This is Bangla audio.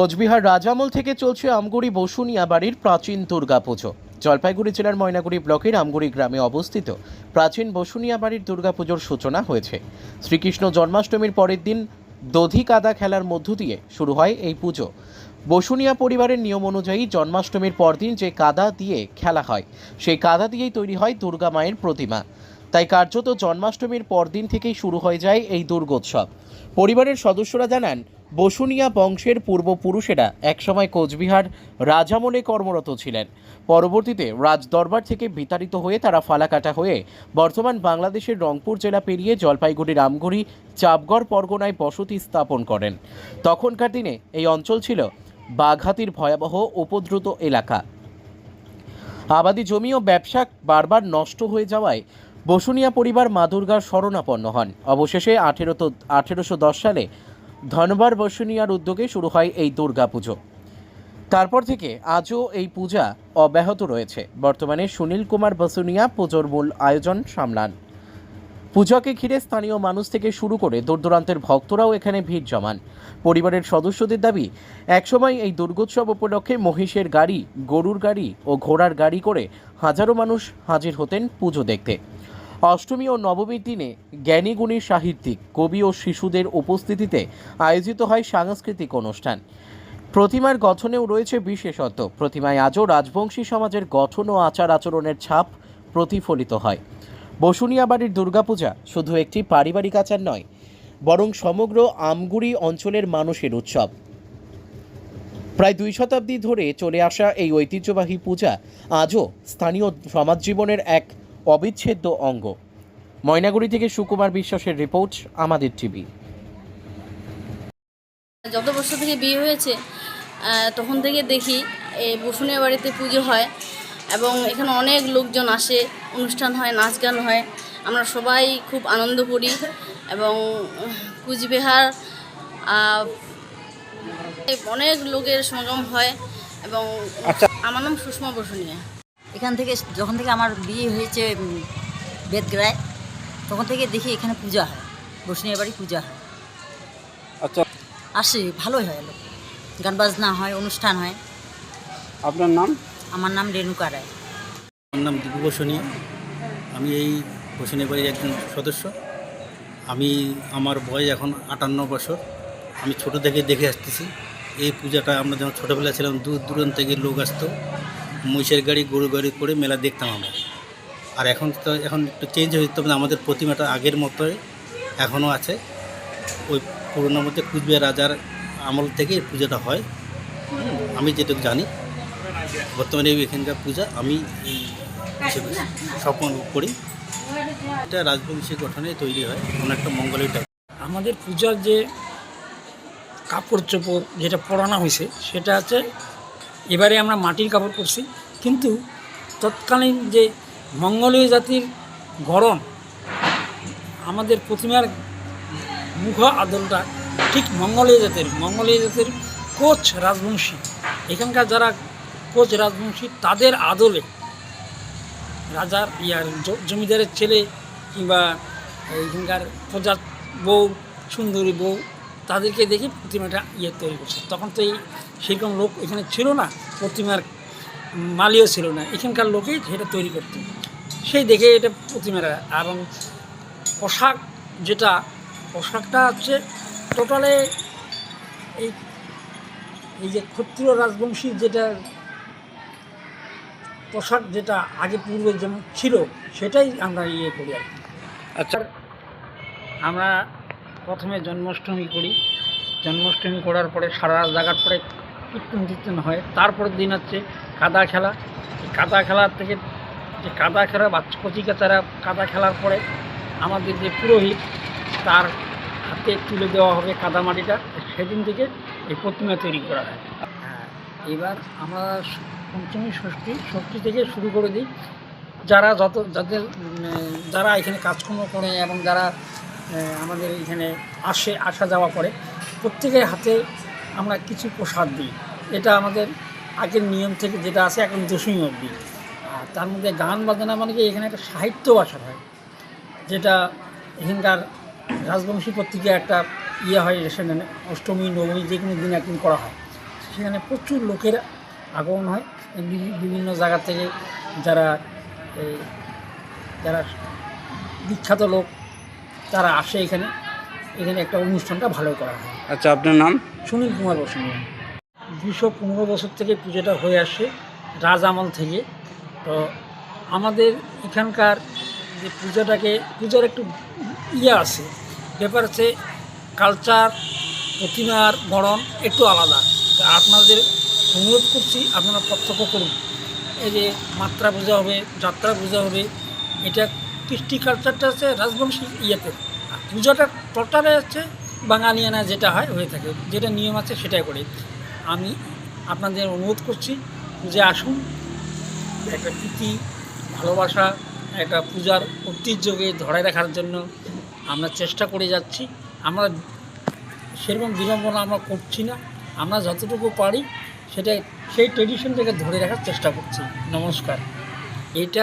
কোচবিহার রাজামল থেকে চলছে আমগুড়ি বসুনিয়া বাড়ির প্রাচীন দুর্গাপুজো। জলপাইগুড়ি জেলার ময়নাগুড়ি ব্লকের আমগুড়ি গ্রামে অবস্থিত প্রাচীন বসুনিয়া বাড়ির দুর্গাপুজোর সূচনা হয়েছে। শ্রীকৃষ্ণ জন্মাষ্টমীর পরের দিন দধি কাদা খেলার মধ্য দিয়ে শুরু হয় এই পুজো। বসুনিয়া পরিবারের নিয়ম অনুযায়ী জন্মাষ্টমীর পরদিন যে কাদা দিয়ে খেলা হয়, সেই কাদা দিয়েই তৈরি হয় দুর্গা মায়ের প্রতিমা। তাই কার্যত জন্মাষ্টমীর পরদিন থেকেই শুরু হয়ে যায় এই দুর্গোৎসব। পরিবারের সদস্যরা জানান বসুনিয়া বংশের পূর্বপুরুষেরা একসময় কোচবিহার রাজামলে কর্মরত ছিলেন। পরবর্তীতে রাজদরবার থেকে বিতাড়িত হয়ে তারা ফালাকাটা হয়ে বর্তমান বাংলাদেশের রংপুর জেলা পেরিয়ে জলপাইগুড়ি রামগড়ি চাপগড় পরগনায় বসতি স্থাপন করেন। তখনকার দিনে এই অঞ্চল ছিল বাঘহাতির ভয়াবহ উপদ্রুত এলাকা। আবাদি জমি ও ব্যবসা বারবার নষ্ট হয়ে যাওয়ায় বসুনিয়া পরিবার মা দুর্গার শরণাপন্ন হন। অবশেষে আঠেরো আঠেরোশো সালে ধনবার বসুনিয়ার উদ্যোগে শুরু হয় এই দুর্গাপুজো। তারপর থেকে আজও এই পূজা অব্যাহত রয়েছে। বর্তমানে সুনীল কুমার বসুনিয়া পুজোর মূল আয়োজন সামলান। পূজাকে ঘিরে স্থানীয় মানুষ থেকে শুরু করে দূরদূরান্তের ভক্তরাও এখানে ভিড় জমান। পরিবারের সদস্যদের দাবি, একসময় এই দুর্গোৎসব উপলক্ষে মহিষের গাড়ি, গরুর গাড়ি ও ঘোড়ার গাড়ি করে হাজারো মানুষ হাজির হতেন পুজো দেখতে। অষ্টমী ও নবমীর দিনে জ্ঞানীগুণী সাহিত্যিক, কবি ও শিশুদের উপস্থিতিতে আয়োজিত হয় সাংস্কৃতিক অনুষ্ঠান। প্রতিমার গঠনেও রয়েছে বিশেষত্ব। প্রতিমায় আজও রাজবংশী সমাজের গঠন ও আচার আচরণের ছাপ প্রতিফলিত হয়। বসুনিয়া বাড়ির দুর্গাপূজা শুধু একটি পারিবারিক আচার নয়, বরং সমগ্র আমগুড়ি অঞ্চলের মানুষের উৎসব। প্রায় দুই শতাব্দী ধরে চলে আসা এই ঐতিহ্যবাহী পূজা আজও স্থানীয় সমাজ জীবনের এক অবিচ্ছেদ্য অঙ্গ। ময়নাগুড়ি থেকে সুকুমার বিশ্বাসের রিপোর্ট আমাদের টিভি। যত বছর থেকে বিয়ে হয়েছে তখন থেকে দেখি এই বসুনিয়া বাড়িতে পুজো হয় এবং এখানে অনেক লোকজন আসে অনুষ্ঠান হয় নাচ গান হয়। আমরা সবাই খুব আনন্দ করি এবং কুচবিহার অনেক লোকের সমাগম হয় এবং আমার নাম সুষমা বসুনিয়া। এখান থেকে যখন থেকে আমার বিয়ে হয়েছে বেদগ্রায় তখন থেকে দেখি এখানে পূজা হয় বসুনিয়া বাড়ি পূজা হয়। আচ্ছা। আসে ভালোই হয় লোক গান বাজনা হয় অনুষ্ঠান হয়। আপনার নাম? আমার নাম রেণুকা রায়। আমার নাম দীপু বসুনিয়া আমি এই বসুনিয়া বাড়ির একজন সদস্য। আমি আমার বয়স এখন আটান্ন বছর। আমি ছোট থেকে দেখে আসতেছি। এই পূজাটা আমরা যখন ছোটোবেলা ছিলাম দূর দূরান্ত থেকে লোক আসতো। মহিষের গাড়ি গরু গাড়ি করে মেলা দেখতাম আমরা। আর এখন তো, এখন একটু চেঞ্জ হয়েছে, তবে আমাদের প্রতিমাটা আগের মতোই এখনও আছে। ওই পুরোনো মধ্যে কুচবিহার রাজার আমল থেকে পূজাটা হয়। আমি যেটুকু জানি, বর্তমানে এখানকার পূজা, আমি সম্পন্ন করি। এটা রাজবংশী গঠনে তৈরি হয় অনেকটা মঙ্গলের টাইপ আমাদের পূজার যে কাপড় চোপড় যেটা পরানো হয়েছে, সেটা আছে এবারে আমরা মাটির কাপড় পরছি। কিন্তু তৎকালীন যে মঙ্গলীয় জাতির গরম আমাদের প্রতিমার মুখ আদলটা ঠিক মঙ্গলীয় জাতের মঙ্গলীয় জাতের কোচ রাজবংশী। এখানকার যারা কোচ রাজবংশী, তাদের আদলে রাজার ইয়ার জমিদারের ছেলে কিংবা এখানকার প্রজা বউ, সুন্দরী বউ তাদেরকে দেখে প্রতিমাটা ইয়ে তৈরি করছে। তখন তো এই সেরকম লোক এখানে ছিল না প্রতিমার মালিও ছিল না। এখানকার লোকেই সেটা তৈরি করতো। সেই দেখে এটা প্রতিমারা এবং পোশাক যেটা পোশাকটা হচ্ছে টোটালে এই এই যে ক্ষত্রিয় রাজবংশী যেটা পোশাক যেটা আগে পূর্বে যেমন ছিল সেটাই আমরা ইয়ে করি আর কি। আচ্ছা। আমরা প্রথমে জন্মাষ্টমী করি। জন্মাষ্টমী করার পরে সারা রাত জাগার পরে কীর্তন কীর্তন হয়। তারপরের দিন হচ্ছে কাদা খেলা। এই কাদা খেলার থেকে যে কাদা খেলা বাচ্চা কচিকাচারা কাদা খেলার পরে আমাদের যে পুরোহিত, তার হাতে তুলে দেওয়া হবে কাদা মাটিটা। সেদিন থেকে এই প্রতিমা তৈরি করা হয়। হ্যাঁ এবার আমরা পঞ্চমী, ষষ্ঠী ষষ্ঠী থেকে শুরু করে দিই। যারা যত, যাদের যারা এখানে কাজকর্ম করে এবং যারা আমাদের এখানে আসে, আসা যাওয়া করে। প্রত্যেকের হাতে আমরা কিছু প্রসাদ দিই। এটা আমাদের আগের নিয়ম থেকে যেটা আছে, এখন দশমী অবধি। আর তার মধ্যে গান বাজনা মানে কি, এখানে একটা সাহিত্য বাসা হয়, যেটা এখানকার রাজবংশী পত্রিকা একটা ইয়ে হয়, সেখানে অষ্টমী, নবমী, যে কোনো দিন একদিন করা হয়। সেখানে প্রচুর লোকের আগমন হয়। বিভিন্ন জায়গা থেকে যারা যারা বিখ্যাত লোক তারা আসে এখানে। এখানে একটা অনুষ্ঠানটা ভালো করা হয়। আচ্ছা আপনার নাম? সুনীল কুমার বসুনিয়া দুশো পনেরো বছর থেকে পুজোটা হয়ে আসে রাজ আমল থেকে। তো আমাদের এখানকার যে পূজাটাকে পূজার একটু ইয়ে আছে। ব্যাপার হচ্ছে কালচার প্রতিমার গড়ন একটু আলাদা। আপনাদের অনুরোধ করছি আপনারা প্রত্যক্ষ করুন। এই যে মাত্রা পূজা হবে যাত্রা পূজা হবে এটা কৃষ্টি কালচারটা আছে, রাজবংশী ইয়েতে। পূজাটা টোটালে হচ্ছে বাঙালিয়ানা যেটা হয়, হয়ে থাকে। যেটা নিয়ম আছে সেটাই করে। আমি আপনাদের অনুরোধ করছি যে আসুন, একটা প্রীতি ভালোবাসা, একটা পূজার ঐতিহ্যকে ধরে রাখার জন্য আমরা চেষ্টা করে যাচ্ছি। আমরা সেরকম বিড়ম্বনা আমরা করছি না। আমরা যতটুকু পারি সেটা সেই ট্রেডিশনটাকে ধরে রাখার চেষ্টা করছি। নমস্কার। এইটা